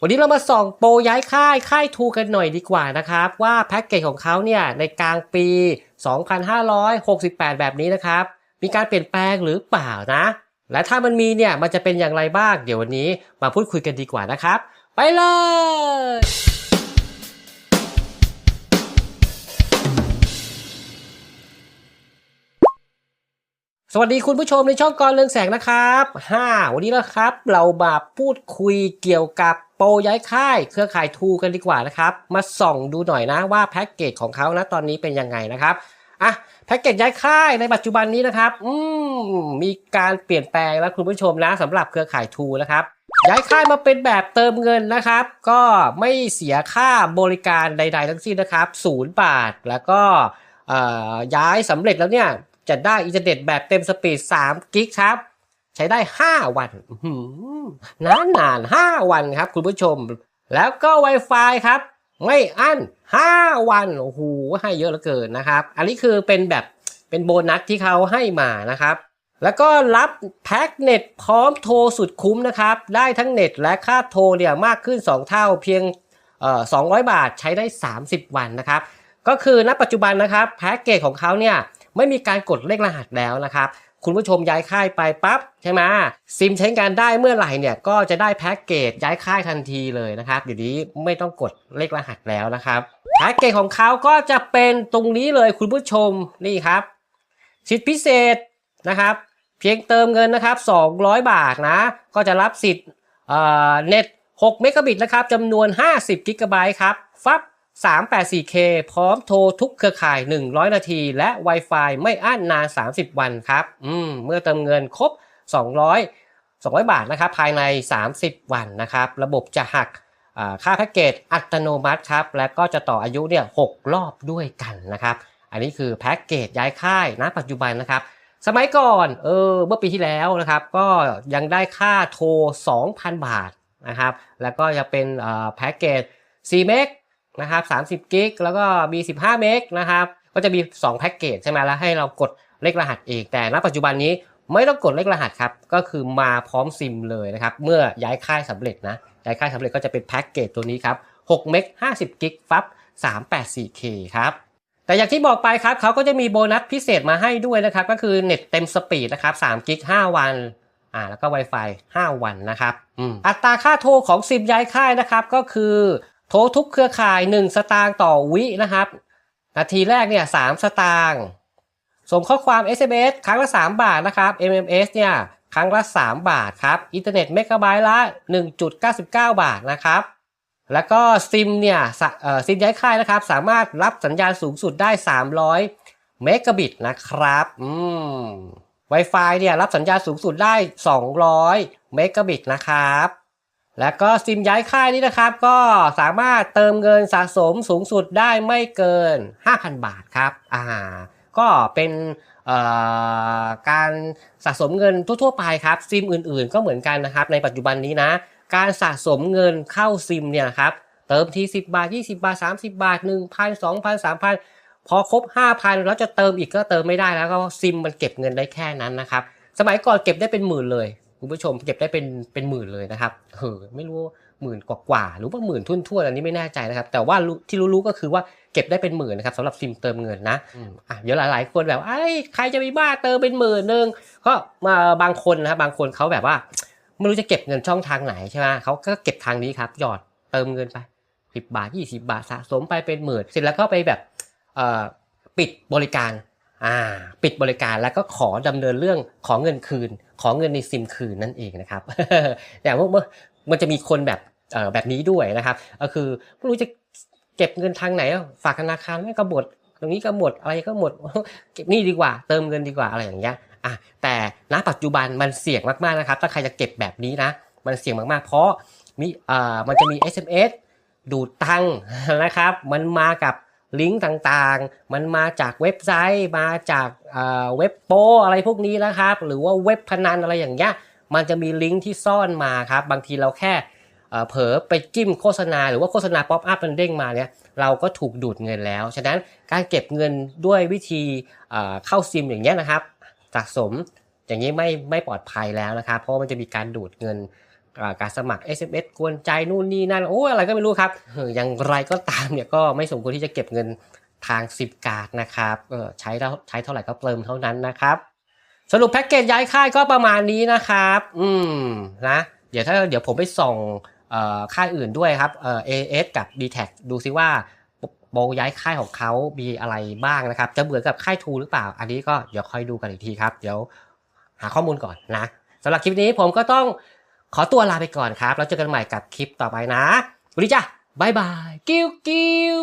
วันนี้เรามาส่องโปรย้ายค่ายค่ายทูกันหน่อยดีกว่านะครับ ว่าแพ็กเกจของเขาเนี่ยในกลางปี 2568 แบบนี้นะครับ มีการเปลี่ยนแปลงหรือเปล่านะ และถ้ามันมีเนี่ยมันจะเป็นอย่างไรบ้าง เดี๋ยววันนี้มาพูดคุยกันดีกว่านะครับ ไปเลย สวัสดีคุณผู้ชมในช่องกรเรืองแสงนะครับฮ่าวันนี้นะครับ เรามาพูดคุยเกี่ยวกับโปรย้ายค่าย เครือข่ายทูกันดีกว่านะครับ มาส่องดูหน่อยนะว่าแพ็กเกจของเขานะตอนนี้เป็นยังไงนะครับอะแพ็กเกจย้ายค่ายในปัจจุบันนี้นะครับอืมมีการเปลี่ยนแปลงแล้วคุณผู้ชมนะสำหรับเครือข่ายทูนะครับย้ายค่ายมาเป็นแบบเติมเงินนะครับ ก็ไม่เสียค่าบริการใด ๆ ทั้งสิ้นนะครับศูนย์บาทแล้วก็ย้ายสำเร็จแล้วเนี่ย จะได้อินเทอร์เน็ตแบบเต็มสปีด 3 กิกครับ ใช้ได้ 5 วันอื้อหือนานนานๆ5วันครับคุณผู้ชม แล้วก็ Wi-Fi ครับ ไม่อั้น 5 วัน โอ้โห ให้เยอะเหลือเกินนะครับ อันนี้คือเป็นแบบเป็นโบนัสที่เขาให้มานะครับ แล้วก็รับแพ็กเน็ตพร้อมโทรสุดคุ้มนะครับ ได้ทั้งเน็ตและค่าโทรเนี่ยมากขึ้น 2 เท่าเพียงเอ่อ200 บาทใช้ได้ 30 วันนะครับ ก็คือณปัจจุบันนะครับแพ็กเกจของเขาเนี่ย ไม่มีการกดเลขรหัสแล้วนะครับคุณผู้ชมย้ายค่ายไปปั๊บใช่ไหมซิมใช้งานได้เมื่อไหร่เนี่ยก็จะได้แพ็กเกจย้ายค่ายทันทีเลยนะครับเดี๋ยวนี้ไม่ต้องกดเลขรหัสแล้วนะครับแพ็กเกจของเขาก็จะเป็นตรงนี้เลยคุณผู้ชมนี่ครับ สิทธิพิเศษนะครับ เพียงเติมเงินนะครับ 200 บาทนะ ก็จะรับสิทธิ์เอ่อเน็ต6เมกะบิตนะครับจำนวน 50กิกะไบต์ครับ ฟับ 384K พร้อมโทรทุกเครือข่าย 100 นาที และ Wi-Fi ไม่อั้นนาน 30 วันครับ อืม เมื่อเติมเงินครบ 200 200 บาทนะครับ ภายใน 30 วันนะครับ ระบบจะหักค่าแพ็กเกจอัตโนมัติครับ และก็จะต่ออายุเนี่ย6รอบด้วยกันนะครับ อันนี้คือแพ็กเกจย้ายค่ายณปัจจุบันนะครับ สมัยก่อน เออ เมื่อปีที่แล้วนะครับ ก็ยังได้ค่าโทร 2,000 บาทนะครับ แล้วก็จะเป็นแพ็กเกจ4เมก นะครับ30กิกแล้วก็มี15เมกนะครับก็จะมี 2 แพ็กเกจใช่ไหมแล้วให้เรากดเลขรหัสเองแต่ณปัจจุบันนี้ไม่ต้องกดเลขรหัสครับ ก็คือมาพร้อมซิมเลยนะครับ เมื่อย้ายค่ายสำเร็จนะ ย้ายค่ายสำเร็จก็จะเป็นแพ็กเกจตัวนี้ครับ6เมก50 กิกฟับ 384K ครับ แต่อย่างที่บอกไปครับเขาก็จะมีโบนัสพิเศษมาให้ด้วยนะครับ ก็คือเน็ตเต็มสปีดนะครับ3กิก5วัน อ่า แล้วก็ Wi-Fi 5 วันนะครับ อัตราค่าโทรของซิมย้ายค่ายนะครับ ก็คือ โทรทุกเครือข่าย 1 สตางค์ต่อวินะครับ นาทีแรกเนี่ย3สตางค์ส่งข้อความ SMS ครั้งละ 3 บาทนะครับ MMS เนี่ยครั้งละ 3 บาทครับอินเทอร์เน็ตเมกะไบต์ละ 1.99 บาทนะครับ แล้วก็ซิมเนี่ยซิมย้ายค่ายนะครับ สามารถรับสัญญาณสูงสุดได้ 300 เมกะบิตนะครับอืม Wi-Fi เนี่ยรับสัญญาณสูงสุดได้ 200 เมกะบิตนะครับ แล้วก็ซิมย้ายค่ายนี้นะครับ ก็สามารถเติมเงินสะสมสูงสุดได้ไม่เกิน 5,000 บาทครับอ่าก็เป็นการสะสมเงินทั่วๆไปครับซิมอื่นๆ ก็เหมือนกันนะครับในปัจจุบันนี้นะ การสะสมเงินเข้าซิมเนี่ยครับเติมที 10 บาท 20 บาท 30 บาท 1,000 2,000 3,000 พอครบ 5,000 แล้วจะเติมอีกก็เติมไม่ได้แล้วก็ซิมมันเก็บเงินได้แค่นั้นนะครับ สมัยก่อนเก็บได้เป็นหมื่นเลย คุณผู้ชมเก็บได้เป็นเป็นหมื่นเลยนะครับเออไม่รู้หมื่นกว่าๆหรือว่าหมื่นทุ่นทั่วๆอันนี้ไม่แน่ใจนะครับ แต่ว่ารู้ที่รู้ๆก็คือว่าเก็บได้เป็นหมื่นนะครับสำหรับซิมเติมเงินนะอืมอะเดี๋ยวหลายๆคนแบบไอ้ยใครจะมีบ้าเติมเป็นหมื่นหนึ่งก็มาบางคนนะครับบางคนเขาแบบว่าไม่รู้จะเก็บเงินช่องทางไหนใช่ไหมเขาก็เก็บทางนี้ครับ หยอดเติมเงินไปสิบบาทยี่สิบาทสะสมไปเป็นหมื่นเสร็จแล้วก็ไปแบบเอ่อปิดบริการอ่า ปิดบริการแล้วก็ขอดำเนินเรื่องขอเงินคืน ขอเงินในซิมคืนนั่นเองนะครับแต่ว่ามันจะมีคนแบบแบบนี้ด้วยนะครับก็คือไม่รู้จะเก็บเงินทางไหนฝากธนาคารไม่ก็หมดตรงนี้ก็หมดอะไรก็หมดเก็บนี่ดีกว่า เติมเงินดีกว่าอะไรอย่างเงี้ยอะแต่ณปัจจุบันมันเสี่ยงมากๆนะครับถ้าใครจะเก็บแบบนี้นะ มันเสี่ยงมากๆ เพราะมีอ่ามันจะมี SMS ดูดตังนะครับ มันมากับ ลิงก์ต่างๆ มันมาจากเว็บไซต์มาจากเว็บโปอะไรพวกนี้นะครับ หรือว่าเว็บพนันอะไรอย่างเงี้ยมันจะมีลิงก์ที่ซ่อนมาครับ บางทีเราแค่เผลอไปจิ้มโฆษณา หรือว่าโฆษณาป๊อปอัพมันเด้งมาเนี่ยเราก็ถูกดูดเงินแล้ว ฉะนั้นการเก็บเงินด้วยวิธีเข้าซิมอย่างเงี้ยนะครับสะสมอย่างนี้ไม่ไม่ปลอดภัยแล้วนะครับ เพราะมันจะมีการดูดเงิน การสมัคร SMS กวนใจนู่นนี่นั่นโอ้อะไรก็ไม่รู้ครับอย่างไรก็ตามเนี่ยก็ไม่สมควรที่จะเก็บเงินทางซิปการ์ดนะครับใช้แล้วใช้เท่าไหร่ก็เติมเท่านั้นนะครับสรุปแพ็กเกจย้ายค่ายก็ประมาณนี้นะครับ อืมนะ เดี๋ยวถ้าเดี๋ยวผมไปส่องค่ายอื่นด้วยครับเอ่อ AS กับ d t แทดูซิว่าโปรย้ายค่ายของเขามีอะไรบ้างนะครับ จะเหมือนกับค่ายทูหรือเปล่า อันนี้ก็เดี๋ยวค่อยดูกันอีกทีครับ เดี๋ยวหาข้อมูลก่อนนะสำหรับคลิปนี้ผมก็ต้อง ขอตัวลาไปก่อนครับ แล้วเจอกันใหม่กับคลิปต่อไปนะสวัสดีจ้ะบายบาย กิ้วกิ้ว